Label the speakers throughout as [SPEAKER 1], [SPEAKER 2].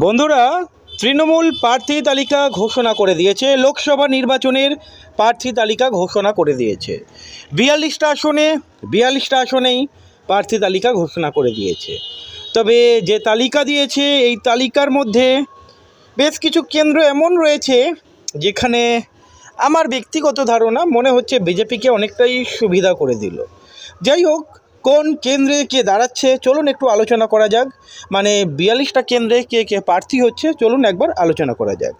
[SPEAKER 1] বন্ধুরা, তৃণমূল প্রার্থী তালিকা ঘোষণা করে দিয়েছে, লোকসভা নির্বাচনের প্রার্থী তালিকা ঘোষণা করে দিয়েছে। বিয়াল্লিশটা আসনে, বিয়াল্লিশটা আসনেই প্রার্থী তালিকা ঘোষণা করে দিয়েছে। তবে যে তালিকা দিয়েছে, এই তালিকার মধ্যে বেশ কিছু কেন্দ্র এমন রয়েছে, যেখানে আমার ব্যক্তিগত ধারণা মনে হচ্ছে বিজেপিকে অনেকটাই সুবিধা করে দিল। যাই হোক কোন কেন্দ্রে কে দাঁড়াচ্ছে? চলুন একটু আলোচনা করা যাক। মানে বিয়াল্লিশটা কেন্দ্রে কে কে প্রার্থী হচ্ছে, চলুন একবার আলোচনা করা যাক।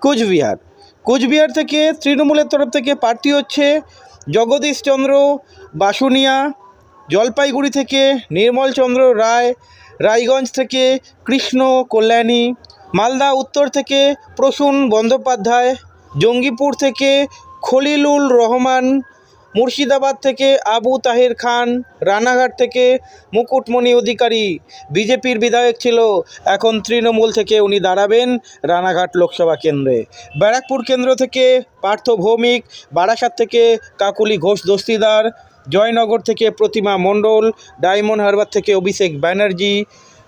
[SPEAKER 1] কোচবিহার। কোচবিহার থেকে তৃণমূলের তরফ থেকে প্রার্থী হচ্ছে জগদীশ চন্দ্র বাসুনিয়া, জলপাইগুড়ি থেকে নির্মল চন্দ্র রায়, রায়গঞ্জ থেকে কৃষ্ণ কল্যাণী, মালদা উত্তর থেকে প্রসূন বন্দ্যোপাধ্যায়, জঙ্গিপুর থেকে খলিলুল রহমান মুর্শিদাবাদ থেকে আবু তাহের খান, রানাঘাট থেকে মুকুটমণি অধিকারী। বিজেপির বিধায়ক ছিল, এখন তৃণমূল থেকে উনি দাঁড়াবেন রানাঘাট লোকসভা কেন্দ্রে। ব্যারাকপুর কেন্দ্র থেকে পার্থ ভৌমিক, বারাসাত থেকে কাকুলি ঘোষ দস্তিদার, জয়নগর থেকে প্রতিমা মণ্ডল, ডায়মন্ড হারবার থেকে অভিষেক ব্যানার্জি,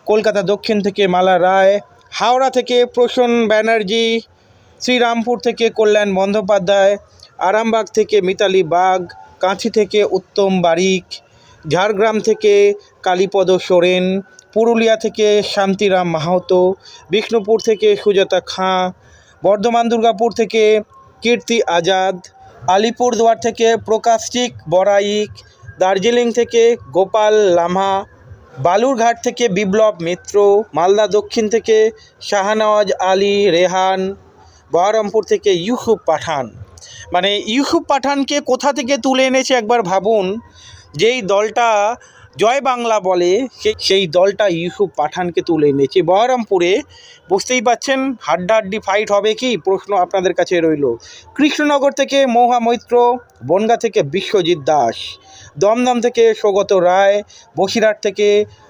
[SPEAKER 1] কলকাতা দক্ষিণ থেকে মালা রায়, হাওড়া থেকে প্রসন্ন ব্যানার্জি, শ্রীরামপুর থেকে কল্যাণ বন্দ্যোপাধ্যায় আরামবাগ থেকে মিতালি বাগ, কাঁথি থেকে উত্তম বারিক, ঝাড়গ্রাম থেকে কালীপদ সোরেন, পুরুলিয়া থেকে শান্তিরাম মাহাতো, বিষ্ণুপুর থেকে সুজাতা খাঁ, বর্ধমান দুর্গাপুর থেকে কীর্তি আজাদ, আলিপুরদুয়ার থেকে প্রকাশচিক বড়াইক, দার্জিলিং থেকে গোপাল লামা বালুরঘাট থেকে বিপ্লব মিত্র, মালদা দক্ষিণ থেকে শাহনওয়াজ আলী রেহান, বহরমপুর থেকে ইউসুফ পাঠান। মানে ইউসুফ পাঠানকে কোথা থেকে তুলে এনেছে একবার ভাবুন, যেই দলটা জয় বাংলা বলে সেই দলটা ইউসুফ পাঠানকে তুলে এনেছে। বহরমপুরে বুঝতেই পাচ্ছেন হাড্ডাহাড্ডি ফাইট হবে কি? প্রশ্ন আপনাদের কাছে রইল। কৃষ্ণনগর থেকে মহা মৈত্র, বনগা থেকে বিশ্বজিৎ দাস, দমদম থেকে সৌগত রায়, বসিরহাট থেকে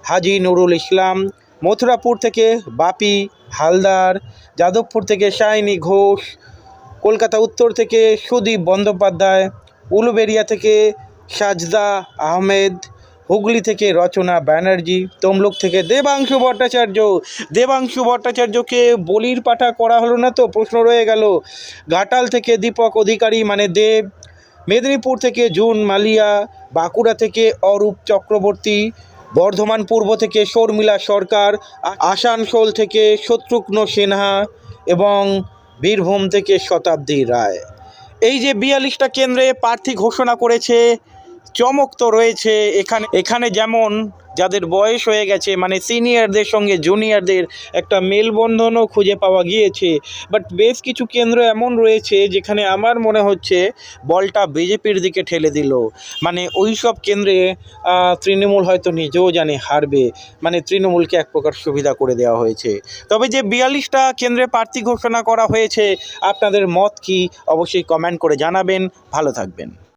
[SPEAKER 1] হাজি নুরুল ইসলাম, মথুরাপুর থেকে বাপি হালদার, যাদবপুর থেকে শাইনি ঘোষ কলকাতা উত্তর থেকে সুদীপ বন্দ্যোপাধ্যায় উলুবেরিয়া থেকে সাজদা আহমেদ, হুগলি থেকে রচনা ব্যানার্জি, তমলুক থেকে দেবাংশু ভট্টাচার্য। দেবাংশু ভট্টাচার্যকে বলির পাঠা করা হলো না তো, প্রশ্ন রয়ে গেল। ঘাটাল থেকে দীপক অধিকারী মানে দেব, মেদিনীপুর থেকে জুন মালিয়া, বাঁকুড়া থেকে অরূপ চক্রবর্তী, বর্ধমান পূর্ব থেকে শর্মিলা সরকার আসানসোল থেকে শত্রুঘ্ন সিনহা এবং বীরভূম থেকে শতাব্দী রায়। এই যে বিয়াল্লিশটা কেন্দ্রে প্রার্থী ঘোষণা করেছে চমক তো রয়েছে এখানে। এখানে যেমন যাদের বয়স হয়ে গেছে মানে সিনিয়রদের সঙ্গে জুনিয়রদের একটা মেলবন্ধনও খুঁজে পাওয়া গিয়েছে। বাট বেশ কিছু কেন্দ্র এমন রয়েছে যেখানে আমার মনে হচ্ছে বলটা বিজেপির দিকে ঠেলে দিল। মানে ওই সব কেন্দ্রে তৃণমূল হয়তো নিজেও জানে হারবে। মানে তৃণমূলকে এক প্রকার সুবিধা করে দেওয়া হয়েছে। তবে যে বিয়াল্লিশটা কেন্দ্রে প্রার্থী ঘোষণা করা হয়েছে, আপনাদের মত কি? অবশ্যই কমেন্ট করে জানাবেন। ভালো থাকবেন।